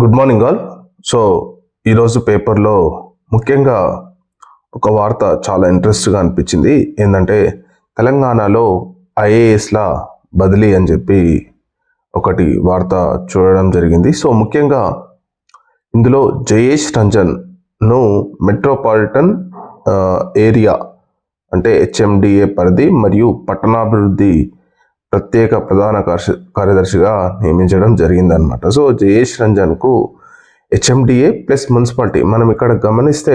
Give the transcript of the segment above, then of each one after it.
Good morning all so ఈరోజు పేపర్లో ముఖ్యంగా ఒక వార్త చాలా ఇంట్రెస్ట్గా అనిపించింది. ఏంటంటే తెలంగాణలో ఐఏఎస్ల బదిలీ అని చెప్పి ఒకటి వార్త చూడడం జరిగింది. సో ముఖ్యంగా ఇందులో జయేష్ రంజన్ను మెట్రోపాలిటన్ ఏరియా అంటే హెచ్ఎండిఏ పరిధి మరియు పట్టణాభివృద్ధి ప్రత్యేక ప్రధాన కార్య- కార్యదర్శిగా నియమించడం జరిగిందనమాట సో జయేష్ రంజన్కు హెచ్ఎండిఏ ప్లస్ మున్సిపాలిటీ. మనం ఇక్కడ గమనిస్తే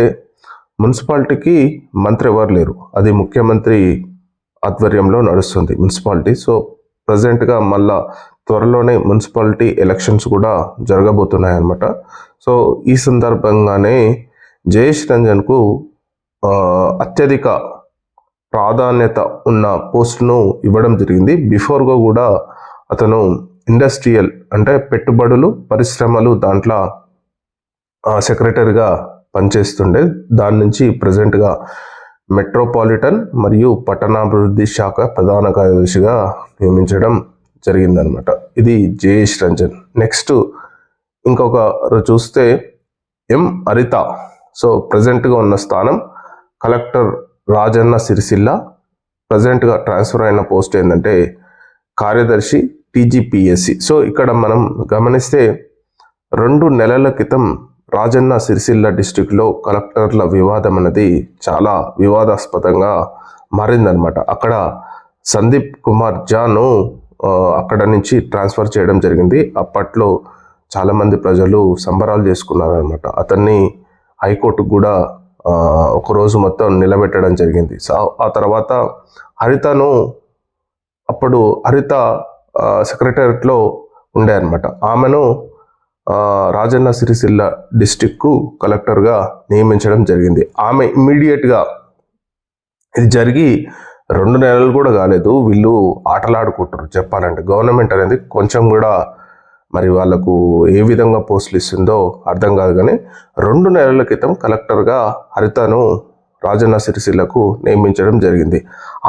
మున్సిపాలిటీకి మంత్రి ఎవరు లేరు. అది ముఖ్యమంత్రి ఆధ్వర్యంలో నడుస్తుంది మున్సిపాలిటీ. సో ప్రజెంట్గా మళ్ళా త్వరలోనే మున్సిపాలిటీ ఎలక్షన్స్ కూడా జరగబోతున్నాయి అన్నమాట సో ఈ సందర్భంగానే జయేష్ రంజన్కు అత్యధిక ప్రాధాన్యత ఉన్న పోస్టును ఇవ్వడం జరిగింది. బిఫోర్గా కూడా అతను ఇండస్ట్రియల్ అంటే పెట్టుబడులు పరిశ్రమలు దాంట్లో సెక్రటరీగా పనిచేస్తుండే. దాని నుంచి ప్రజెంట్గా మెట్రోపాలిటన్ మరియు పట్టణాభివృద్ధి శాఖ ప్రధాన కార్యదర్శిగా నియమించడం జరిగిందనమాట ఇది జయేష్ రంజన్. నెక్స్ట్ ఇంకొకరు చూస్తే ఎం హరిత సో ప్రజెంట్గా ఉన్న స్థానం కలెక్టర్ రాజన్న సిరిసిల్ల ప్రజెంట్గా ట్రాన్స్ఫర్ అయిన పోస్ట్ ఏంటంటే కార్యదర్శి టీజీపీఎస్సి. సో ఇక్కడ మనం గమనిస్తే రెండు నెలల క్రితం రాజన్న సిరిసిల్ల డిస్టిక్లో కలెక్టర్ల వివాదం అనేది చాలా వివాదాస్పదంగా మారిందనమాట అక్కడ సందీప్ కుమార్ జాను అక్కడ నుంచి ట్రాన్స్ఫర్ చేయడం జరిగింది. అప్పట్లో చాలామంది ప్రజలు సంబరాలు చేసుకున్నారనమాట అతన్ని హైకోర్టుకు కూడా ఒకరోజు మొత్తం నిలబెట్టడం జరిగింది. సో ఆ తర్వాత హరితను అప్పుడు హరిత సెక్రటరియట్లో ఉండే అనమాట ఆమెను రాజన్న సిరిసిల్ల డిస్టిక్కు కలెక్టర్గా నియమించడం జరిగింది. ఆమె ఇమ్మీడియట్గా ఇది జరిగి రెండు నెలలు కూడా కాలేదు. వీళ్ళు ఆటలాడుకుంటారు చెప్పాలంటే గవర్నమెంట్ అనేది కొంచెం కూడా మరి వాళ్ళకు ఏ విధంగా పోస్టులు ఇస్తుందో అర్థం కాదు కానీ రెండు నెలల క్రితం కలెక్టర్గా హరితను రాజన్న సిరిసిల్లకు నియమించడం జరిగింది.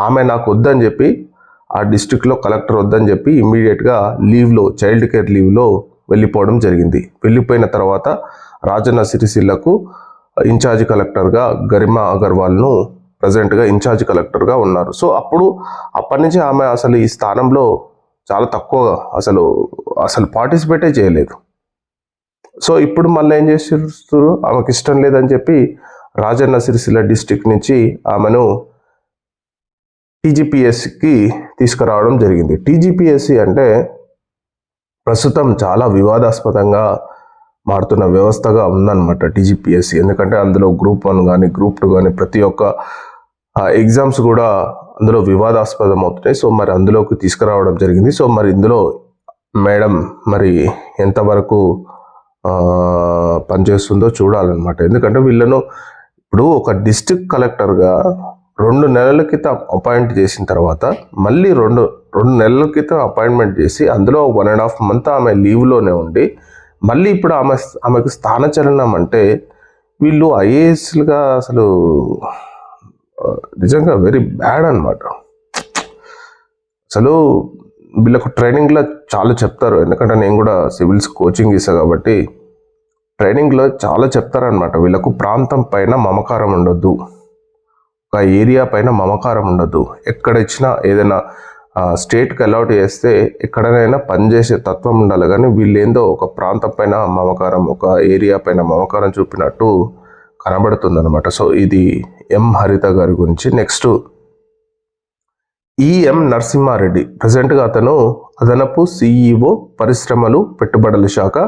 ఆమె నాకు వద్దని చెప్పి ఆ డిస్టిక్లో కలెక్టర్ వద్దని చెప్పి ఇమ్మీడియట్గా లీవ్లో చైల్డ్ కేర్ లీవ్లో వెళ్ళిపోవడం జరిగింది. వెళ్ళిపోయిన తర్వాత రాజన్న సిరిసిల్లకు ఇన్ఛార్జ్ కలెక్టర్గా గరిమా అగర్వాల్ను ప్రజెంట్గా ఇన్ఛార్జ్ కలెక్టర్గా ఉన్నారు. సో అప్పుడు అప్పటి నుంచి ఆమె అసలు ఈ స్థానంలో చాలా తక్కువ అసలు అసలు పార్టిసిపేటే చేయలేదు. సో ఇప్పుడు మళ్ళీ ఏం చేస్తున్నారు ఆమెకి ఇష్టం లేదని చెప్పి రాజన్న సిరిసిల్ల డిస్టిక్ నుంచి ఆమెను టీజీపీఎస్సికి తీసుకురావడం జరిగింది. టీజీపీఎస్సి అంటే ప్రస్తుతం చాలా వివాదాస్పదంగా మారుతున్న వ్యవస్థగా ఉందన్నమాట టీజీపీఎస్సి. ఎందుకంటే అందులో గ్రూప్ వన్ కానీ గ్రూప్ టూ కానీ ప్రతి ఒక్క ఎగ్జామ్స్ కూడా అందులో వివాదాస్పదం అవుతున్నాయి సో మరి అందులోకి తీసుకురావడం జరిగింది. సో మరి ఇందులో మేడం మరి ఎంతవరకు పనిచేస్తుందో చూడాలన్నమాట. ఎందుకంటే వీళ్ళను ఇప్పుడు ఒక డిస్టిక్ కలెక్టర్గా రెండు నెలల క్రితం అపాయింట్ చేసిన తర్వాత మళ్ళీ రెండు రెండు నెలల క్రితం అపాయింట్మెంట్ చేసి అందులో వన్ అండ్ హాఫ్ మంత్ ఆమె లీవ్లోనే ఉండి మళ్ళీ ఇప్పుడు ఆమె ఆమెకు స్థానచలనం అంటే వీళ్ళు ఐఏఎస్లుగా అసలు నిజంగా వెరీ బ్యాడ్ అనమాట అసలు వీళ్ళకు ట్రైనింగ్లో చాలా చెప్తారు. ఎందుకంటే నేను కూడా సివిల్స్ కోచింగ్ ఇస్తాను కాబట్టి ట్రైనింగ్లో చాలా చెప్తారనమాట వీళ్ళకు ప్రాంతం పైన మమకారం ఉండొద్దు. ఒక ఏరియా పైన మమకారం ఉండొద్దు. ఎక్కడ ఇచ్చినా ఏదైనా స్టేట్కి అలౌట్ చేస్తే ఎక్కడనైనా పనిచేసే తత్వం ఉండాలి. కానీ వీళ్ళేందో ఒక ప్రాంతం పైన మమకారం ఒక ఏరియా పైన మమకారం చూపినట్టు కనబడుతుంది అనమాట సో ఇది ఎం. హరిత గారి గురించి. Next E M Narasimha Reddy. ప్రజెంట్గా అతను అదనపు సిఈఓ పరిశ్రమలు పెట్టుబడుల శాఖ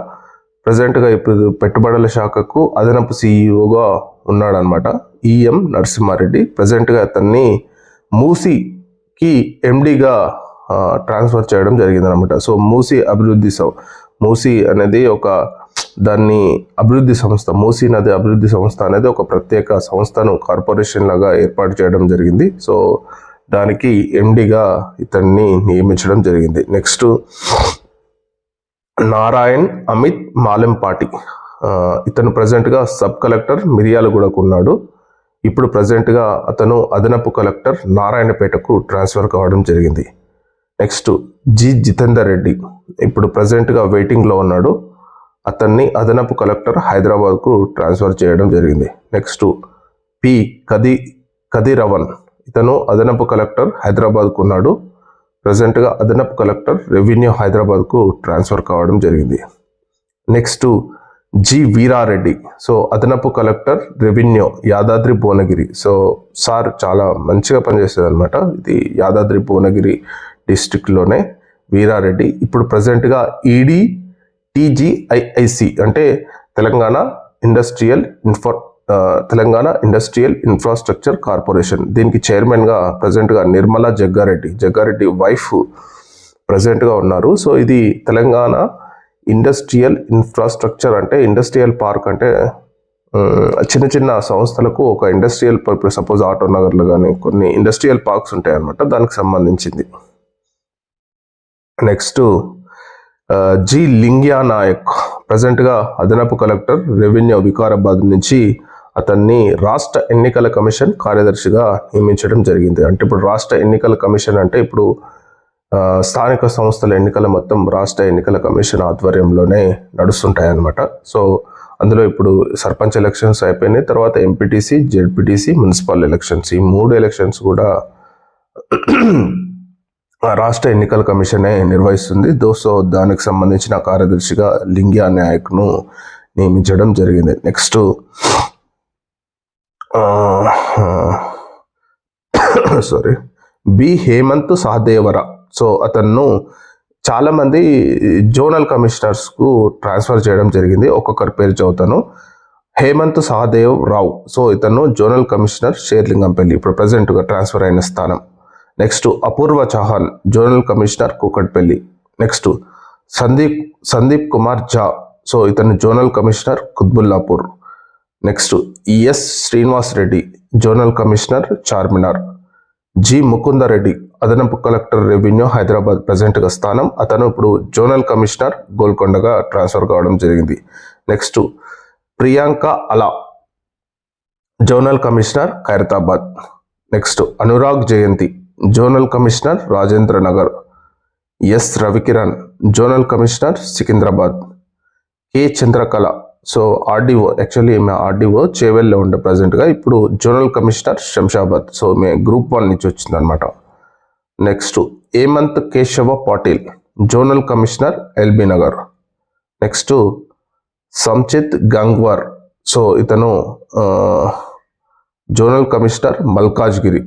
ప్రజెంట్గా ఇప్పుడు పెట్టుబడుల శాఖకు అదనపు సిఈఓగా ఉన్నాడనమాట ఈఎం నరసింహారెడ్డి. ప్రజెంట్గా అతన్ని మూసీకి ఎండిగా ట్రాన్స్ఫర్ చేయడం జరిగిందనమాట సో మూసీ అభివృద్ధి సం మూసీ అనేది ఒక దాన్ని అభివృద్ధి సంస్థ మూసీ నది అభివృద్ధి సంస్థ అనేది ఒక ప్రత్యేక సంస్థను కార్పొరేషన్ లాగా ఏర్పాటు చేయడం జరిగింది. సో దానికి ఎండిగా ఇతన్ని నియమించడం జరిగింది. నెక్స్ట్ నారాయణ్ అమిత్ మాలెంపాటి. ఇతను ప్రజెంట్గా సబ్ కలెక్టర్ మిర్యాలగూడకు ఉన్నాడు. ఇప్పుడు ప్రజెంట్గా అతను అదనపు కలెక్టర్ నారాయణపేటకు ట్రాన్స్ఫర్ కావడం జరిగింది. Next G Jitender Reddy. ఇప్పుడు ప్రజెంట్గా వెయిటింగ్లో ఉన్నాడు. అతన్ని అదనపు కలెక్టర్ హైదరాబాద్కు ట్రాన్స్ఫర్ చేయడం జరిగింది. నెక్స్ట్ పి కది కదిరవన్. ఇతను అదనపు కలెక్టర్ హైదరాబాద్కు ఉన్నాడు. ప్రజెంట్గా అదనపు కలెక్టర్ రెవెన్యూ హైదరాబాద్కు ట్రాన్స్ఫర్ కావడం జరిగింది. Next G Veera Reddy. So అదనపు collector revenue Yadadri Bhuvanagiri. So sir చాలా మంచిగా పనిచేస్తుంది అనమాట ఇది యాదాద్రి భువనగిరి డిస్టిక్లోనే వీరారెడ్డి. ఇప్పుడు ప్రజెంట్గా ఈడీ టీజీఐఐసి అంటే Telangana industrial infra Telangana industrial infrastructure corporation. దీనికి చైర్మన్గా ప్రజెంట్గా నిర్మలా జగ్గారెడ్డి. జగ్గారెడ్డి వైఫ్ ప్రజెంట్గా ఉన్నారు. సో ఇది తెలంగాణ ఇండస్ట్రియల్ ఇన్ఫ్రాస్ట్రక్చర్ అంటే ఇండస్ట్రియల్ పార్క్ అంటే చిన్న చిన్న సంస్థలకు ఒక ఇండస్ట్రియల్ ఇప్పుడు సపోజ్ ఆటో నగర్లు కానీ కొన్ని ఇండస్ట్రియల్ పార్క్స్ ఉంటాయి అన్నమాట దానికి సంబంధించింది. Next G Lingya Naik. ప్రజెంట్గా అదనపు కలెక్టర్ రెవెన్యూ వికారాబాద్ నుంచి అతన్ని రాష్ట్ర ఎన్నికల కమిషన్ కార్యదర్శిగా నియమించడం జరిగింది. అంటే ఇప్పుడు రాష్ట్ర ఎన్నికల కమిషన్ అంటే ఇప్పుడు స్థానిక సంస్థల ఎన్నికల మొత్తం రాష్ట్ర ఎన్నికల కమిషన్ ఆధ్వర్యంలోనే నడుస్తుంటాయి అన్నమాట సో అందులో ఇప్పుడు సర్పంచ్ ఎలక్షన్స్ అయిపోయినాయి. తర్వాత ఎంపీటీసీ జెడ్పీటీసీ మున్సిపల్ ఎలక్షన్స్. ఈ మూడు ఎలక్షన్స్ కూడా రాష్ట్ర ఎన్నికల కమిషనే నిర్వహిస్తుంది. దో సో దానికి సంబంధించిన కార్యదర్శిగా లింగియా నాయక్ను నియమించడం జరిగింది. Next sorry B Hemant Sahadevara so అతను చాలామంది జోనల్ కమిషనర్స్కు ట్రాన్స్ఫర్ చేయడం జరిగింది. ఒక్కొక్కరి పేరు చదువుతాను. హేమంత్ సహదేవ్ రావు. సో ఇతను జోనల్ కమిషనర్ షేర్లింగంపల్లి. ఇప్పుడు ప్రజెంట్గా ట్రాన్స్ఫర్ అయిన స్థానం. Next Apoorva Chauhan zonal commissioner Kukatpally. Next Sandeep Sandeep Kumar Jha so ఇతను zonal commissioner Quthbullapur. Next E S Srinivas Reddy zonal commissioner Charminar. G Mukunda Reddy అదనపు కలెక్టర్ రెవెన్యూ హైదరాబాద్ ప్రజెంట్గా స్థానం. అతను ఇప్పుడు జోనల్ కమిషనర్ గోల్కొండగా ట్రాన్స్ఫర్ కావడం జరిగింది. Next Priyanka Ala zonal commissioner Khairatabad. Next Anurag Jayanthi zonal commissioner Rajendra Nagar S Ravi Kiran zonal commissioner Secunderabad. K Chandrakala so RDO actually మేము RDO చేవెల్లో ఉండే ప్రజెంట్గా ఇప్పుడు జోనల్ కమిషనర్ శంషాబాద్. సో మే group one నుంచి వచ్చిందనమాట next Hemant Keshav Patil zonal commissioner LB Nagar. Next Sanchit Gangwar. So ఇతను zonal commissioner Malkajgiri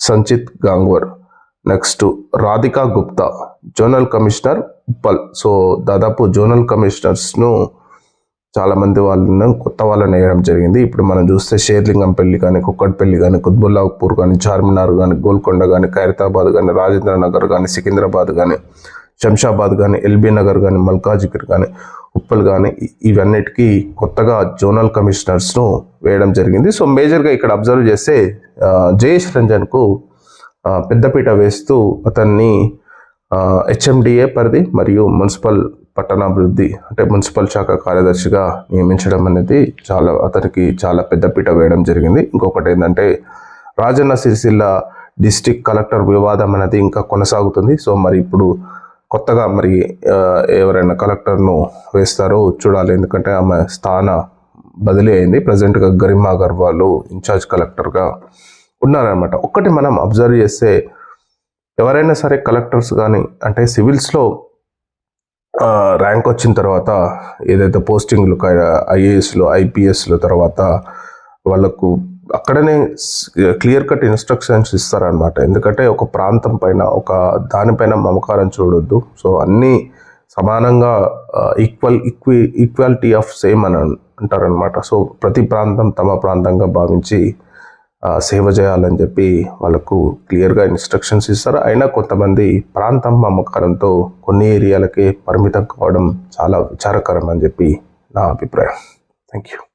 Sanchit Gangwar. Next Radhika Gupta zonal commissioner Uppal. So దాదాపు జోనల్ కమిషనర్స్ను చాలామంది వాళ్ళను కొత్త వాళ్ళని వేయడం జరిగింది. ఇప్పుడు మనం చూస్తే షేర్లింగంపల్లి కానీ కుక్కట్పల్లి కానీ కుత్బుల్లాపూర్ కానీ చార్మినార్ కానీ గోల్కొండ కానీ ఖైరతాబాద్ కానీ రాజేంద్ర నగర్ కానీ సికింద్రాబాద్ కానీ శంషాబాద్ కానీ ఎల్బీ నగర్ కానీ మల్కాజిగిర్ కానీ ఉప్పల్ కానీ ఇవన్నిటికీ కొత్తగా జోనల్ కమిషనర్స్ను వేయడం జరిగింది. సో మేజర్గా ఇక్కడ అబ్జర్వ్ చేస్తే జయేష్ రంజన్కు పెద్దపీట వేస్తూ అతన్ని హెచ్ఎండిఏ పరిధి మరియు మున్సిపల్ పట్టణాభివృద్ధి అంటే మున్సిపల్ శాఖ కార్యదర్శిగా నియమించడం అనేది చాలా అతనికి చాలా పెద్దపీట వేయడం జరిగింది. ఇంకొకటి ఏంటంటే రాజన్న సిరిసిల్ల డిస్టిక్ కలెక్టర్ వివాదం అనేది ఇంకా కొనసాగుతుంది. సో మరి ఇప్పుడు కొత్తగా మరి ఎవరైనా కలెక్టర్ను వేస్తారో చూడాలి. ఎందుకంటే ఆమె స్థాన బదిలీ అయింది. ప్రజెంట్గా గరిమా అగర్వాల్ ఇన్ఛార్జ్ కలెక్టర్గా ఉన్నారనమాట ఒక్కటి మనం అబ్జర్వ్ చేస్తే ఎవరైనా సరే కలెక్టర్స్ కానీ అంటే సివిల్స్లో ర్యాంక్ వచ్చిన తర్వాత ఏదైతే పోస్టింగ్లు ఐఏఎస్లో ఐపీఎస్లు తర్వాత వాళ్ళకు అక్కడనే క్లియర్ కట్ ఇన్స్ట్రక్షన్స్ ఇస్తారనమాట ఎందుకంటే ఒక ప్రాంతం పైన ఒక దానిపైన మమకారం చూడొద్దు. సో అన్నీ సమానంగా equal equi equality of same అని అంటారనమాట సో ప్రతి ప్రాంతం తమ ప్రాంతంగా భావించి సేవ చేయాలని చెప్పి వాళ్ళకు క్లియర్గా ఇన్స్ట్రక్షన్స్ ఇస్తారు. అయినా కొంతమంది ప్రాంతం మమకారంతో కొన్ని ఏరియాలకే పరిమితం కావడం చాలా విచారకరం అని చెప్పి నా అభిప్రాయం. Thank you.